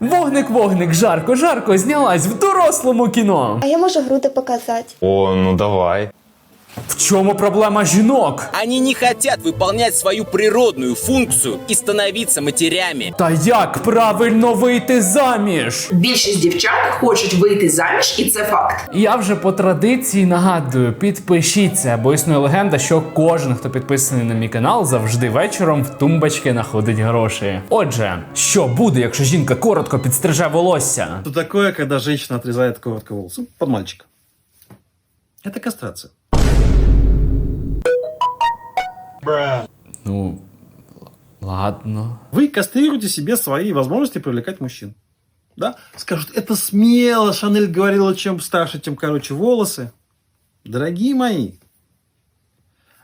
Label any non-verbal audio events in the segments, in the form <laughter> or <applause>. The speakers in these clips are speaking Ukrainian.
Вогник, вогник, жарко, жарко знялась в дорослому кіно. А я можу груди показати. О, ну давай. В чому проблема жінок? Они не хотят выполнять свою природную функцию и становиться матерями. Та як правильно вийти заміж? Більшість дівчат хочуть вийти заміж, і це факт. Я вже по традиції нагадую, підпишіться, бо існує легенда, що кожен, хто підписаний на мій канал, завжди вечором в тумбочки знаходить гроші. Отже, що буде, якщо жінка коротко підстриже волосся? Что такое, когда женщина отрезает коротко волосы? Под мальчика. Это кастрация. Ну, ладно. Вы кастрируете себе свои возможности привлекать мужчин. Да? Скажут, это смело, Шанель говорила, чем старше, тем короче волосы. Дорогие мои,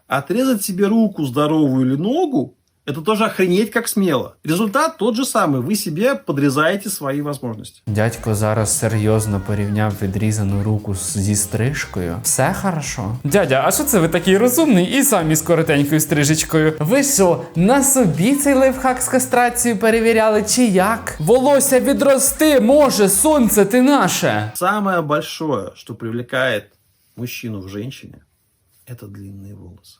отрезать себе руку здоровую или ногу, это тоже охренеть как смело. Результат тот же самый. Вы себе подрезаете свои возможности. Дядько зараз серйозно порівняв відрізану руку з- зі стрижкою. Все хорошо. Дядя, а що це ви такий розумний і самі з коротенькою стрижечкою? Ви що, на собі цей лайфхак з кастрацією перевіряли, чи як? Волосся відрости може, сонце ти наше. Самое большое, что привлекает мужчину в женщине, это длинные волосы.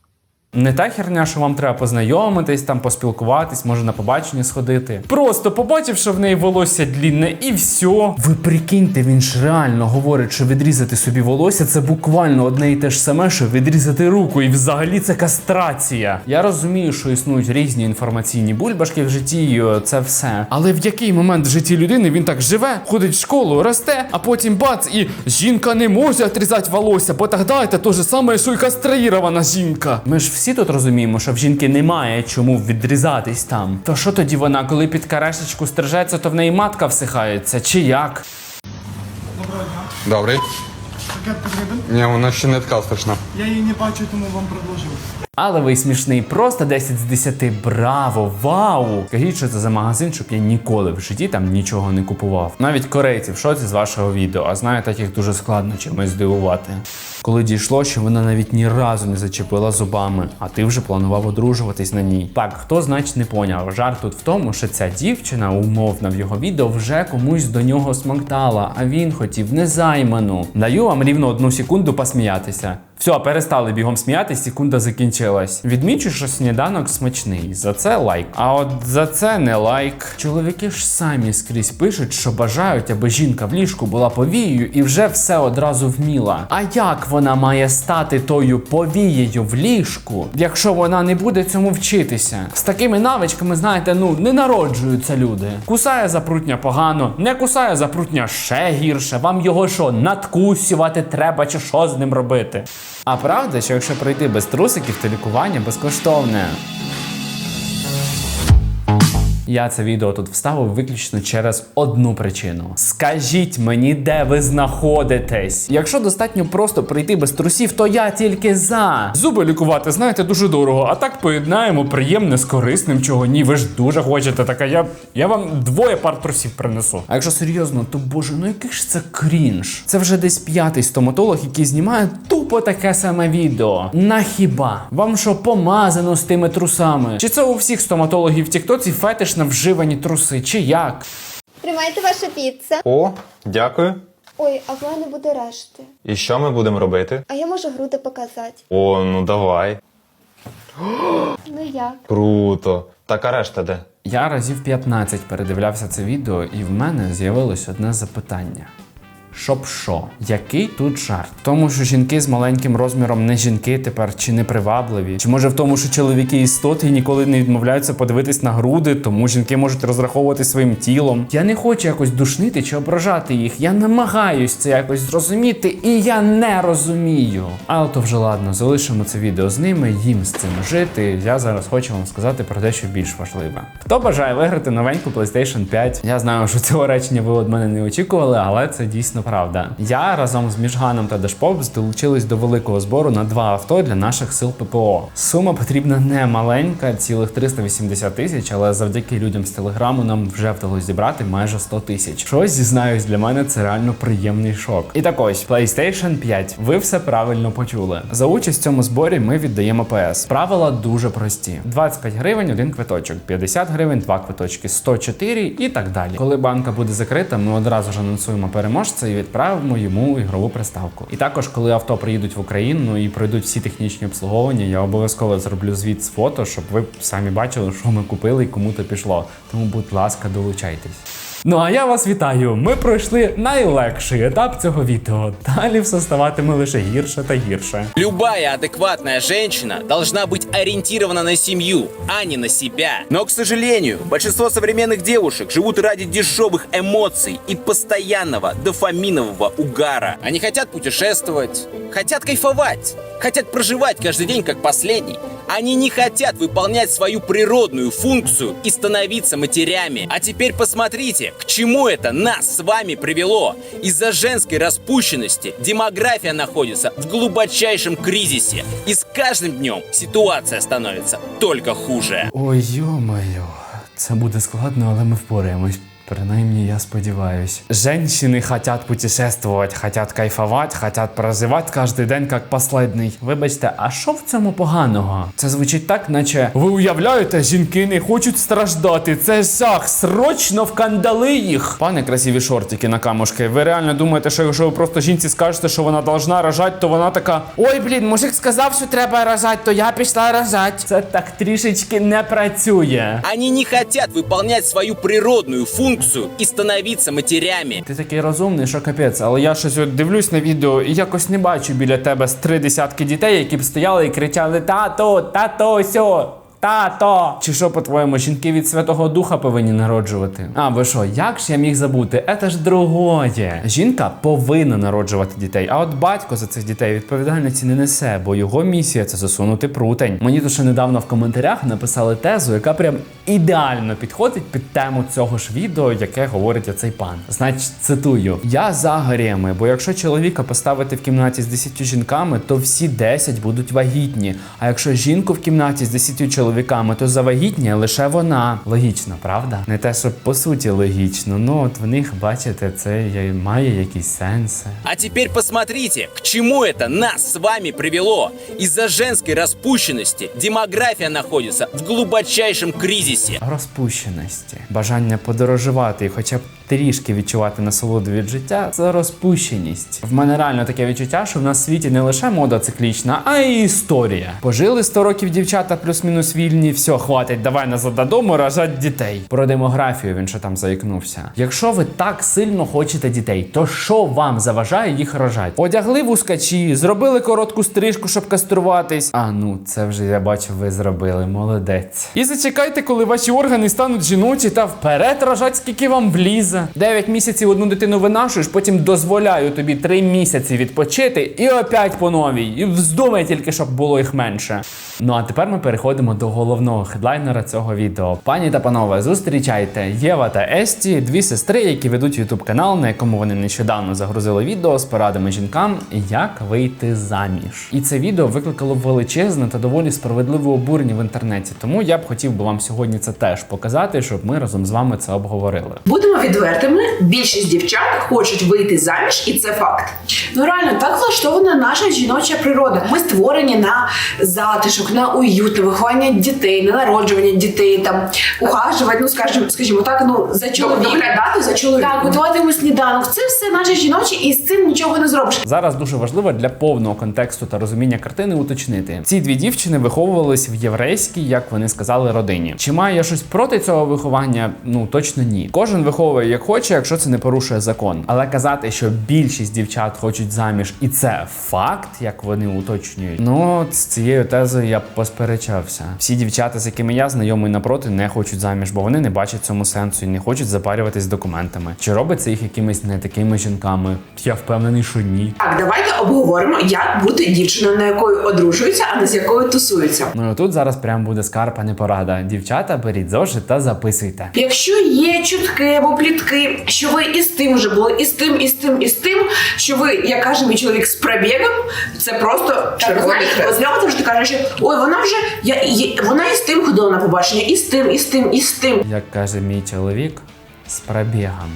Не та херня, що вам треба познайомитись, там поспілкуватись, може на побачення сходити. Просто побачив, що в неї волосся длінне, і все. Ви прикиньте, він ж реально говорить, що відрізати собі волосся це буквально одне і те ж саме, що відрізати руку, і взагалі це кастрація. Я розумію, що існують різні інформаційні бульбашки в житті, е, це все. Але в який момент в житті людини він так живе, ходить в школу, росте, а потім бац, і жінка не може отрізати волосся, бо тоді це те саме, що й каструїрована жінка. Ми ж тут розуміємо, що в жінки немає чому відрізатись там. То що тоді вона, коли під карешечку стрижеться, то в неї матка всихається, чи як? Добрий. Пакет потрібен? Ні, вона ще не така страшна. Я її не бачу, тому вам предложив. Але ви смішний, просто 10 з 10. Браво! Вау! Скажіть, що це за магазин, щоб я ніколи в житті там нічого не купував. Навіть корейці в шоці з вашого відео, а знаю, так їх дуже складно чимось здивувати. Коли дійшло, що вона навіть ні разу не зачепила зубами, а ти вже планував одружуватись на ній. Так, хто значить не поняв? Жарт тут в тому, що ця дівчина, умовна в його відео, вже комусь до нього смоктала, а він хотів незайману. Даю вам рівно одну секунду посміятися. Все, перестали бігом сміятись, секунда закінчилась. Відмічу, що сніданок смачний. За це лайк. А от за це не лайк. Чоловіки ж самі скрізь пишуть, що бажають, аби жінка в ліжку була повією і вже все одразу вміла. А як вона має стати тою повією в ліжку, якщо вона не буде цьому вчитися? З такими навичками, знаєте, ну не народжуються люди. Кусає запрутня погано, не кусає запрутня ще гірше. Вам його що, надкусювати треба, чи що з ним робити? А правда, що якщо пройти без трусиків, то лікування безкоштовне. Я це відео тут вставив виключно через одну причину. Скажіть мені, де ви знаходитесь. Якщо достатньо просто прийти без трусів, то я тільки за. Зуби лікувати, знаєте, дуже дорого. А так поєднаємо приємне з корисним, чого ні. Ви ж дуже хочете. Так а я, я вам двоє пар трусів принесу. А якщо серйозно, то боже, ну який ж це крінж? Це вже десь п'ятий стоматолог, який знімає тупо таке саме відео. На хіба? Вам що помазано з тими трусами? Чи це у всіх стоматологів в Тіктоці фетиш на вживані труси? Чи як? Тримайте ваша піца. О, дякую. Ой, а в мене буде решти. І що ми будемо робити? А я можу груди показати. О, ну давай. <gasps> Ну як? Круто. Так а решта де? Я разів 15 передивлявся це відео, і в мене з'явилось одне запитання. Щоб що? Який тут жарт? Тому, що жінки з маленьким розміром не жінки тепер чи не привабливі? Чи може в тому, що чоловіки істоти ніколи не відмовляються подивитись на груди, тому жінки можуть розраховувати своїм тілом? Я не хочу якось душнити чи ображати їх. Я намагаюсь це якось зрозуміти, і я не розумію. Але то вже ладно, залишимо це відео з ними, їм з цим жити. Я зараз хочу вам сказати про дещо більш важливе. Хто бажає виграти новеньку PlayStation 5? Я знаю, що цього речення ви від мене не очікували, але це дійсно правда. Я разом з Міжганом та Дашпоп долучились до великого збору на два авто для наших сил ППО. Сума потрібна не маленька, цілих 380 тисяч, але завдяки людям з телеграму нам вже вдалося зібрати майже 100 тисяч. Щось зізнаюсь, для мене це реально приємний шок. І так ось PlayStation 5. Ви все правильно почули. За участь в цьому зборі ми віддаємо ПС. Правила дуже прості: 25 гривень один квиточок, 50 гривень два квиточки, 104 і так далі. Коли банка буде закрита, ми одразу ж анонсуємо переможця відправимо йому ігрову приставку. І також, коли авто приїдуть в Україну і пройдуть всі технічні обслуговування, я обов'язково зроблю звіт з фото, щоб ви самі бачили, що ми купили і кому то пішло. Тому, будь ласка, долучайтесь. Ну а я вас вітаю. Ми пройшли найлегший етап цього відео. Далі все ставатиме лише гірше та гірше. Любая адекватная женщина должна быть ориентирована на семью, а не на себя. Но, к сожалению, большинство современных девушек живут ради дешевых эмоций и постоянного дофаминового угара. Они хотят путешествовать, хотят кайфовать, хотят проживать каждый день как последний. Они не хотят выполнять свою природную функцию и становиться матерями. А теперь посмотрите, к чему это нас с вами привело. Из-за женской распущенности демография находится в глубочайшем кризисе. И с каждым днем ситуация становится только хуже. Ой, йо-моє, це буде складно, але ми впораємось. Принаймні, я сподіваюсь. Женщины хотят путешествовать, хотят кайфовать, хотят проживать кожен день як последний. Вибачте, а що в цьому поганого? Це звучить так, наче ви уявляєте, жінки не хочуть страждати. Це жах, срочно вкандали їх. Пане красиві шортики на камушки. Ви реально думаєте, що якщо ви просто жінці скажете, що вона должна рожати, то вона така: Ой, блін, мужик сказав, що треба рожати, то я пішла рожати. Це так трішечки не працює. Они не хотят выполнять свою природную функцию и становіться матерями. Ти такий розумний, що капець, але я щось от дивлюсь на відео і якось не бачу біля тебе з три десятки дітей, які б стояли і кричали Тато, тато, сьо. Тато! Чи що, по-твоєму, жінки від Святого Духа повинні народжувати? А, ви що, як ж я міг забути? Це ж другое. Жінка повинна народжувати дітей, а от батько за цих дітей відповідальності не несе, бо його місія це засунути прутень. Мені тут ще недавно в коментарях написали тезу, яка прям ідеально підходить під тему цього ж відео, яке говорить оцей пан. Значить, цитую: я за гареми, бо якщо чоловіка поставити в кімнаті з 10 жінками, то всі 10 будуть вагітні. А якщо жінку в кімнаті з 10 чоловіками, то завагітніє лише вона. Логічно, правда? Не те, що по суті логічно. Ну от в них, бачите, це має якісь сенси. А теперь посмотрите, к чему это нас с вами привело. Из-за женской распущенности демография находится в глубочайшем кризисе. Розпущеності, бажання подорожувати і хоча б трішки відчувати насолоду від життя це розпущеність. В мене реально таке відчуття, що в нас в світі не лише мода циклічна, а й історія. Пожили 100 років дівчата плюс-мінус вільні, все, хватить, давай назад додому рожать дітей. Про демографію він ще там заікнувся. Якщо ви так сильно хочете дітей, то що вам заважає їх рожати? Одягли вускачі, зробили коротку стрижку, щоб каструватись. А ну це вже я бачу, ви зробили. Молодець. І зачекайте, коли ваші органи стануть жіночі та вперед рожать, скільки вам влізе. 9 місяців одну дитину винашуєш, потім дозволяю тобі 3 місяці відпочити і опять по новій. І вздумай тільки, щоб було їх менше. Ну а тепер ми переходимо до головного хедлайнера цього відео. Пані та панове, зустрічайте Єва та Есті, дві сестри, які ведуть ютуб канал, на якому вони нещодавно загрузили відео з порадами жінкам, як вийти заміж. І це відео викликало величезне та доволі справедливе обурення в інтернеті. Тому я б хотів би вам сьогодні це теж показати, щоб ми разом з вами це обговорили. Будемо відвертими, більшість дівчат хочуть вийти заміж, і це факт. Ну реально так влаштована наша жіноча природа. Ми створені на затишок, на уют, на виховання дітей, на народжування дітей, там ухажувати, ну скажімо, скажімо так, ну за чоловіка, Доглядати за чоловіком. Так, готувати йому сніданок. Це все наше жіноче, і цим нічого не зробиш. Зараз дуже важливо для повного контексту та розуміння картини уточнити. Ці дві дівчини виховувались в єврейській, як вони сказали, родині. Чи маю я щось проти цього виховання? Ну точно ні. Кожен виховує як хоче, якщо це не порушує закон. Але казати, що більшість дівчат хочуть заміж, і це факт, як вони уточнюють. Ну з цією тезою я посперечався. Всі дівчата, з якими я знайомий напроти, не хочуть заміж, бо вони не бачать цьому сенсу і не хочуть запарюватись з документами. Чи робить це їх якимись не такими жінками? Я впевнений, що ні. Так, давайте обговоримо, як бути дівчиною, на якою одружуються, а не з якою тусуються. Ну тут зараз прям буде скарб, а не порада. Дівчата, беріть зошит та записуйте. Якщо є чутки або плітки, що ви і з тим вже були, і з тим, і з тим, і з тим, що ви, як каже мій чоловік, з пробігом, це просто червоний хрест. Знову що ти кажеш, що ой, вона вже я, є- вона і з тим ходила на побачення, і з тим, і з тим, і з тим. Як каже мій чоловік, з пробігом.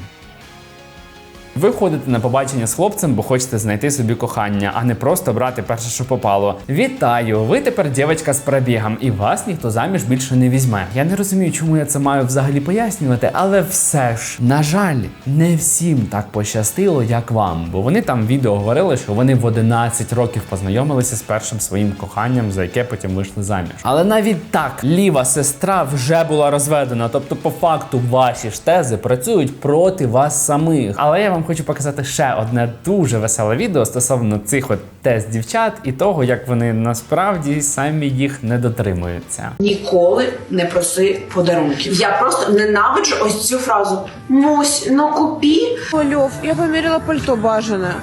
Ви ходите на побачення з хлопцем, бо хочете знайти собі кохання, а не просто брати перше, що попало. Вітаю! Ви тепер дівчинка з пробігом, і вас ніхто заміж більше не візьме. Я не розумію, чому я це маю взагалі пояснювати, але все ж, на жаль, не всім так пощастило, як вам. Bо вони там в відео говорили, що вони в 11 років познайомилися з першим своїм коханням, за яке потім вийшли заміж. Але навіть так, ліва сестра вже була розведена. Тобто, по факту, ваші ж тези працюють проти вас самих. Але я вам хочу показати ще одне дуже веселе відео стосовно цих от тест дівчат і того, як вони насправді самі їх не дотримуються. Ніколи не проси подарунків. Я просто ненавиджу ось цю фразу. Мусь, ну купі. Лев, я померила пальто бажане.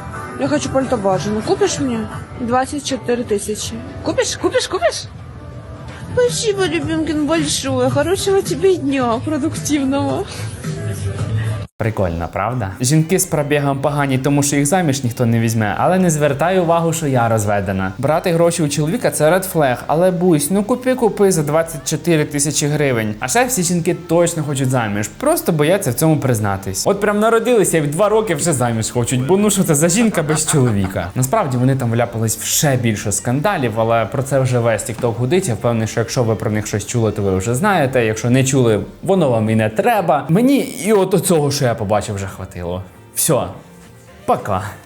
Я хочу пальто бажане. Купишь мне? 24 тысячи. Купишь? Купишь? Купишь? Спасибо, Любимкин, большое. Хорошего тебе дня, продуктивного. Прикольно, правда? Жінки з пробігом погані, тому що їх заміж ніхто не візьме, але не звертай увагу, що я розведена. Брати гроші у чоловіка це ред флег, але бусь, ну купи купи за 24 тисячі гривень. А ще всі жінки точно хочуть заміж, просто бояться в цьому признатись. От прям народилися і в два роки вже заміж хочуть, бо ну що це за жінка без чоловіка. Насправді вони там вляпались в ще більше скандалів, але про це вже весь TikTok гудить. Я впевнений, що якщо ви про них щось чули, то ви вже знаєте. Якщо не чули, воно вам і не треба. Мені і от цього, що я побачив, вже хватило. Все, пока.